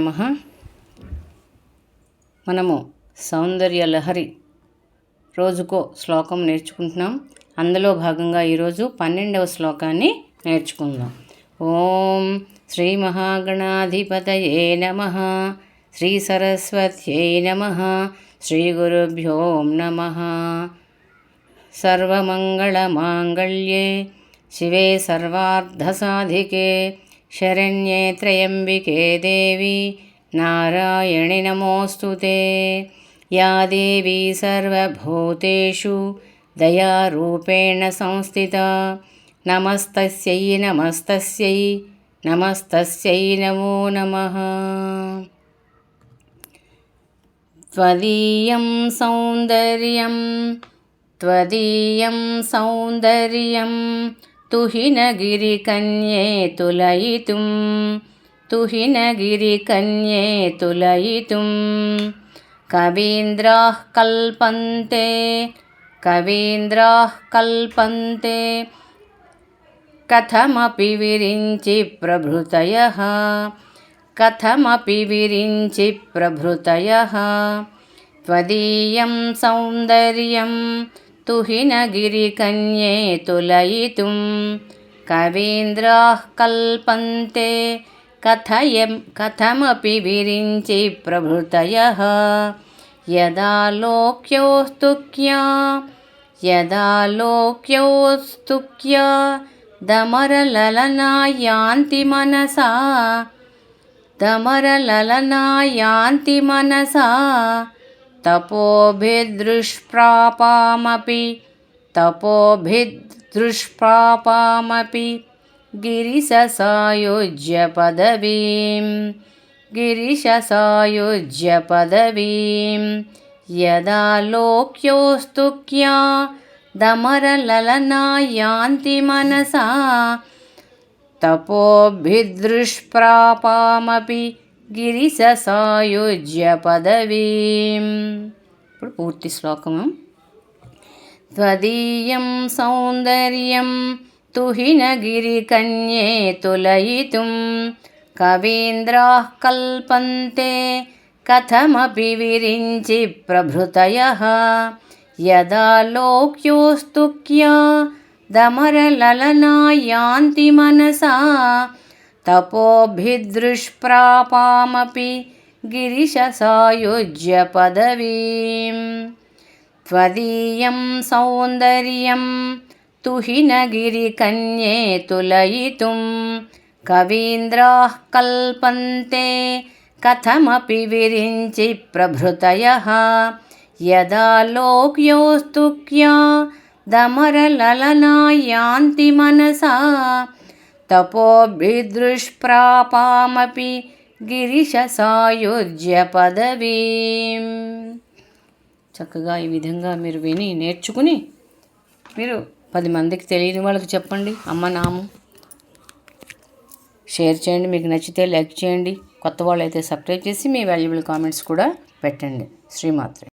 నమ. మనము సౌందర్య లహరి రోజుకో శ్లోకం నేర్చుకుంటున్నాం. అందులో భాగంగా ఈరోజు పన్నెండవ శ్లోకాన్ని నేర్చుకుందాం. ఓం శ్రీ మహాగణాధిపతయే నమ. శ్రీ సరస్వత్యై నమ. శ్రీ గురుభ్యో నమ. సర్వమంగళమాంగళ్యే. శివే సర్వార్ధసాధికే शरण्ये त्र्यम्बिके देवी नारायणि नमोऽस्तु ते। या देवी सर्वभूतेषु दयारूपेण संस्थिता। नमस्तस्यै नमस्तस्यै नमस्तस्यै नमो नमः। त्वदीयं सौन्दर्यं त्वदीयं सौन्दर्यं तुहिनगिरिकन्ये तुलयितुं तुहिनगिरिकन्ये तुलयितुं कवीन्द्राः कल्पन्ते कवीन्द्राः कल्पन्ते कथमपि विरिञ्चि प्रभृतयः कथमपि विरिञ्चि प्रभृतयः त्वदीयं सौन्दर्यं तुहिनगिरिकन्ये तुलयितुं कवीन्द्राः कल्पन्ते कथयं कथमपि विरिञ्चि प्रभृतयः यदा लोक्योस्तुक्या यदा लोक्योस्तुक्या दमरललना यान्ति मनसा दमरललना मनसा तपोभिदृष्प्रापामपि तपोभिदृष्प्रापामपि गिरिशसायुज्यपदवीं गिरिशसायुज्यपदवीं यदा लोक्योस्तुक्या दमरललना यान्ति मनसा తపోభిదృష్ప్రాపామపి గిరిససాయుజ్య పదవీం ఇప్పుడు పూర్తి శ్లోకము త్వదీయం సౌందర్యం తుహినగిరికన్యే తులయితుం కవీంద్రాः కల్పంతే కథమపి విరించి ప్రభృతయः యదా లోక్యోస్తుక్యా दमरललना यान्ति मनसा तपोभिदृष्प्रापामपि गिरिशसायुज्य पदवीं त्वदीयं सौन्दर्यं तुहिनगिरिकन्ये तुलयितुं कवीन्द्राः कल्पन्ते कथमपि विरिञ्चि प्रभृतयः यदा लोक्योस्तुक्या दमरललना यान्ति मनसा तपोभिदृष्प्रापामपि గిరిశసాయుజ్య పదవీం చక్కగా ఈ విధంగా మీరు విని నేర్చుకుని మీరు పది మందికి తెలియని వాళ్ళకి చెప్పండి అమ్మ నామం షేర్ చేయండి మీకు నచ్చితే లైక్ చేయండి కొత్త వాళ్ళు అయితే సబ్స్క్రైబ్ చేసి మీ వాల్యుబుల్ కామెంట్స్ కూడా పెట్టండి శ్రీమాత్రే